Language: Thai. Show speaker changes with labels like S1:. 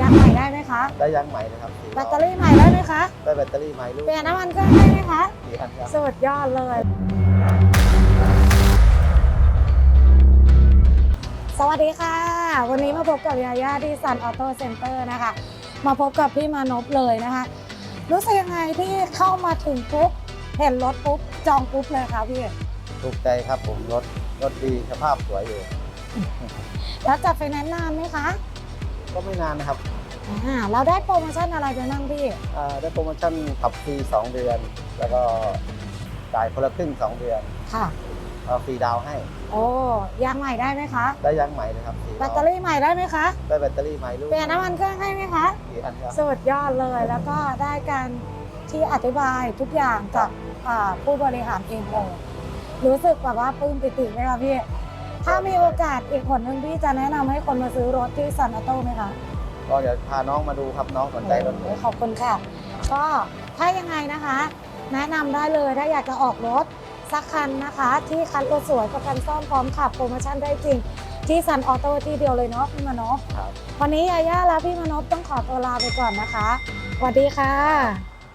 S1: ยางใหม่ได้ไหมคะ
S2: ได้ยางใหม่นะครับสี่
S1: แบตเตอรี่ใหม่ได้ไหมคะ
S2: ได้แบตเตอรี่ใหม่ลูก
S1: เปลี่ยนน้ำมันเครื่องได้ไหมคะ
S2: สี่อันครับ
S1: สุดยอดเลย สวัสดีค่ะ วันนี้มาพบกับยาย่าที่ซันออโต้เซ็นเตอร์นะคะ มาพบกับพี่มานพเลยนะคะ รู้สึกยังไงที่เข้ามาถึงปุ๊บ เห็นรถปุ๊บ จองปุ๊บเลยคะพี่
S2: ถูกใจครับผมรถรถดีสภาพสวยอยู่
S1: แล้วจัดไฟแนนซ์นานไหมคะ
S2: ก็ไม่นานนะครับ
S1: อ่าเราได้โปรโมชั่นอะไรไปบ้างพี่
S2: อ่าได้โปรโมชั่นขับฟรี2 เดือน แล้วก็จ่ายคนละครึ่ง 2 เดือน
S1: ค่ะ
S2: เอาฟรีดาวน์ให้
S1: โอ้ยางใหม่ได้ไหมคะ
S2: ได้ยางใหม่นะครับสี่
S1: แบตเตอรี่ใหม่ได้ไหมคะ
S2: ได้แบตเตอรี่ใหม่ลูก
S1: เปลี่ยนน้ำมันเครื่องให้ไหมคะ
S2: สี่อันครับ
S1: สุดยอดเลยแล้วก็ได้การที่อธิบายทุกอย่างจากอ่าผู้บริหารเองเลยรู้สึกแบบว่าปลื้มปิติไหมคะพี่ ถ้ามีโอกาสอีกคนหนึ่งพี่จะแนะนำให้คนมาซื้อรถที่ซันออโต้ไหมคะ
S2: ก็เดี๋ยวพาน้องมาดูครับน้องสนใจรถไหม
S1: โอ้ยขอบคุณค่ะ ก็ถ้ายังไงนะคะ แนะนำได้เลยถ้าอยากจะออกรถสักคันนะคะ ที่คันรถสวยประกันซ่อมพร้อมขับโปรโมชั่นได้จริง ที่ซันออโต้ที่เดียวเลยเนาะพี่มานพ
S2: ครับ
S1: วันนี้ยาย่าและพี่มานพต้องขอตัวลาไปก่อนนะคะสวัสดีค่ะ